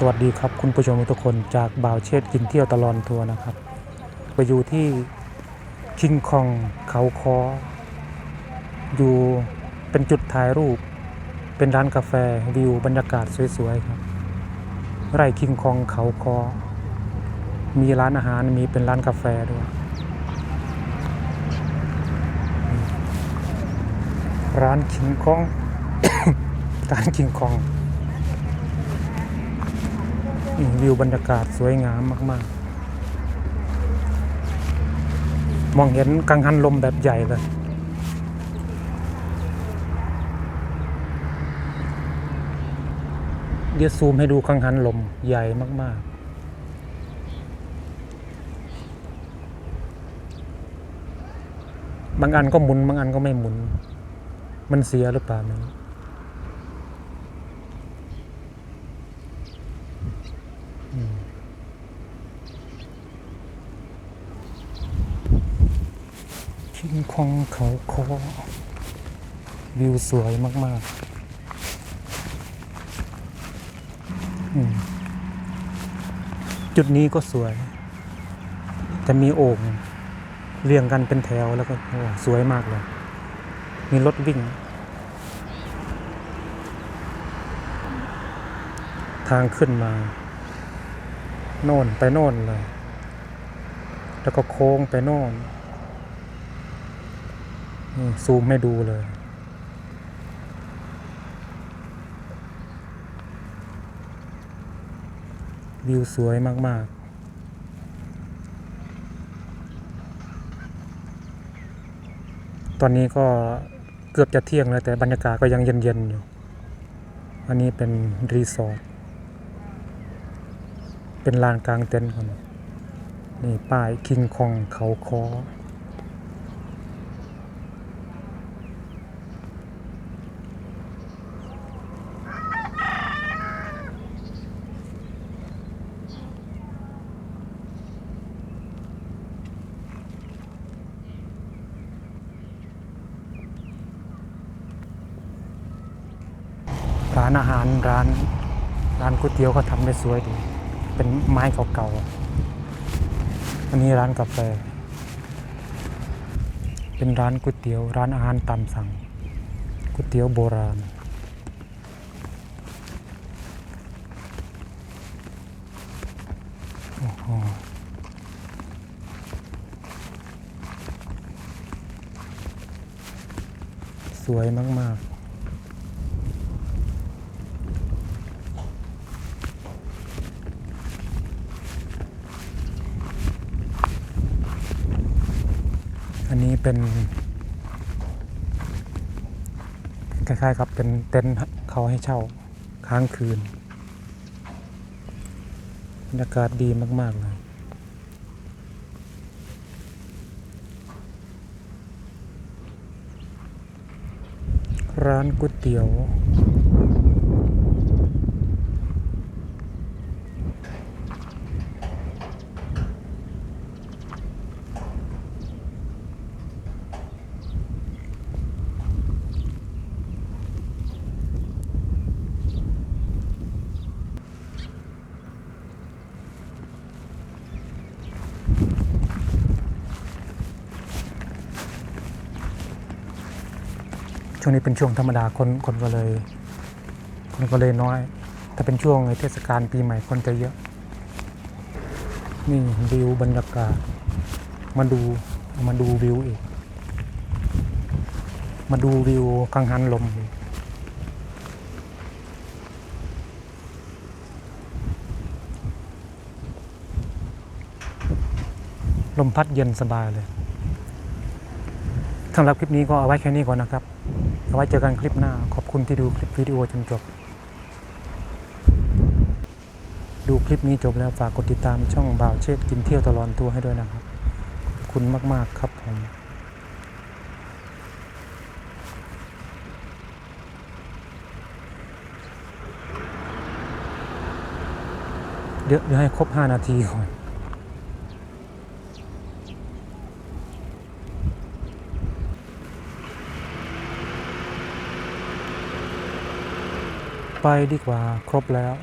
สวัสดีครับคุณผู้ชมทุกคนจากบ่าวเชษฐ์กินเที่ยวตลอดทัวร์นะครับ ไปอยู่ที่คิงคองเขาคอ อยู่เป็นจุดถ่ายรูป เป็นร้านกาแฟวิวบรรยากาศสวยๆครับ ไร่คิงคองเขาคอ มีร้านอาหารมีเป็นร้านกาแฟด้วย ร้านคิงคอง ร้านคิงคอง วิวบรรยากาศสวยงามมาก ๆ มองเห็นกังหันลมแบบใหญ่เลยเดี๋ยวซูมให้ดูกังหันลมใหญ่มาก ๆบางอันก็หมุน บางอันก็ไม่หมุน มันเสียหรือเปล่าไม่รู้ คิงคองเขาคอวิวสวยมากๆอืมจุดนี้ก็สวย จะมีโอ่งเรียงกันเป็นแถวแล้วก็สวยมากเลย มีรถวิ่ง ทางขึ้นมา โน่นไปโน่นเลย แล้วก็โค้งไปโน่น นี่ซูมให้ดูเลย วิวสวยมาก ๆตอนนี้ก็เกือบจะเที่ยงแล้วแต่บรรยากาศก็ยังเย็นๆอยู่ อันนี้เป็นรีสอร์ท เป็นลานกลางเต็นท์คนนี่ป้ายคิงคองเขาคอานอาหารร้านร้านก๋วยเตี๋ยวเขาทำได้สวยดี เป็นไม้เก่าๆ อันนี้ร้านกาแฟ เป็นร้านก๋วยเตี๋ยว ร้านอาหารตามสั่งก๋วยเตี๋ยวโบราณ โอ้โหสวยมาก ๆ นี้เป็นคล้ายๆกับเป็นเต็นท์เขาให้เช่าค้างคืนบรรยากาศดีมาก ๆ เลย ร้านก๋วยเตี๋ยว ช่วงนี้เป็นช่วงธรรมดาคนคนก็เลย คนก็เลยน้อย ถ้าเป็นช่วงเทศกาลปีใหม่คนจะเยอะ นี่วิวบรรยากาศ มาดูมาดูวิวอีก มาดูวิวกังหันลมอีกลมพัดเย็นสบายเลยสำหรับคลิปนี้ก็เอาไว้แค่นี้ก่อนนะครับ เอาไว้เจอกันคลิปหน้า ขอบคุณที่ดูคลิปวิดีโอจนจบ ดูคลิปนี้จบแล้วฝากกดติดตามช่องบ่าวเชษกินเที่ยวตลอดทัวให้ด้วยนะครับ ขอบคุณมาก ๆ ครับผมเดี๋ยวเดี๋ยวให้ครบ 5 นาทีก่อน ไปดีกว่าครบแล้ว